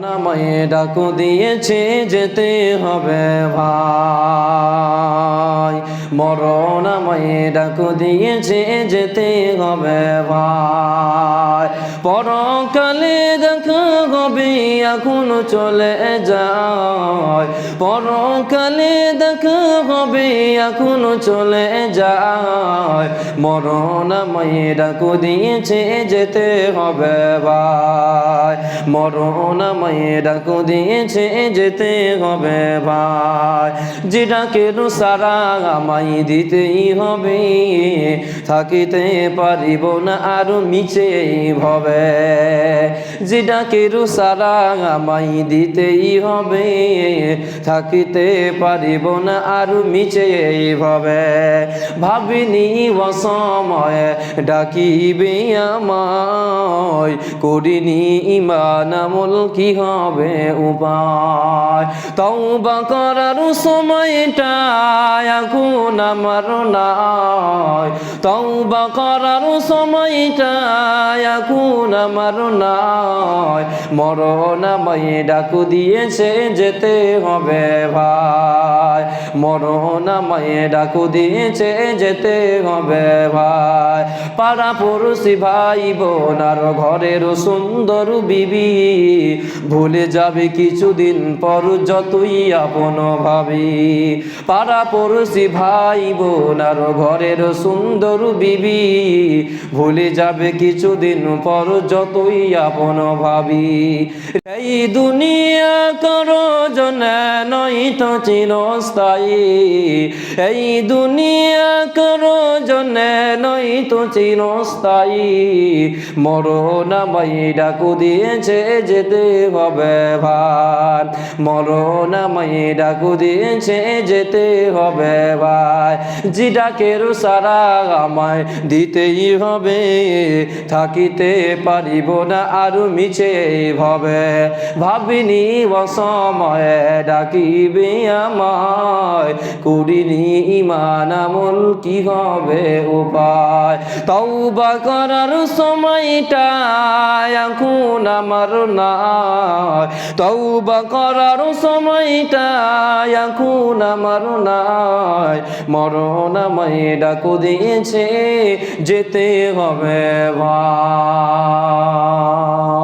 নামায়ে ডাকু দিয়েছে যেতে হবে ভাই। মরণ আমায় ডাকু দিয়েছে যেতে হবে ভাই। দেখা হবে এখন চলে যায়। পরকালে দেখা হবে, এখন চলে যায়। মরণ ডাকু দিয়েছে যেতে হবে ভাই। মরণ ডাকু দিয়েছে যেতে হবে ভাই। যেটাকে সারা আমায় দিতেই হবে, থাকিতে পারিব না আরও ভবে যেটাকে সারা আমায় দিতেই হবে, থাকিতে পারিব না আরও মিছে ভবে। ভাবিনি অসময় ডাকিবে আমায়, করিনি ইমান আমল কি হবে উপায়। তওবা করার সময়টা এখন আমার নাই। তওবা করার সময়টা এখন আমার নাই। মরণ আমায় ডাকু দিয়েছে যেতে হবে ভাই। মরণ আমায় ডাকু দিয়েছে যেতে হবে ভাই। পাড়া পড়োশি ভাই বোন আর ঘরের সুন্দর বিবি, ভুলে যাবে কিছুদিন পর যতই আপন ভাবি। পাড়া পড়োশি ভাই বোন আর ঘরের সুন্দর বিবি, ভুলে যাবে কিছুদিন পর যতই আপন ভাবি। এই দুনিয়া করো জনে নয় তো চিরস্থায়ী। এই দুনিয়া করো জনে নয় তো চিরস্থায়ী। মরণ আমায় ডাকু দিয়েছে যেতে হবে ভাই মরণ আমায় ডাকু দিয়েছে যেতে হবে ভাই জিডাকের সারা আমায় দিতেই হবে, থাকিতে পারিব না আরও মিছে ভাবে। ভাবিনি অসময়ে, ডাকিবে আমায়, করিনি ইমান আমল কি হবে? উপায়। তওবা করার সময়টা এখন আমার নাই। তওবা করার সময়টা এখন আমার নাই। মরণ আমায় ডাকু দিয়েছে, যেতে হবে ভাই।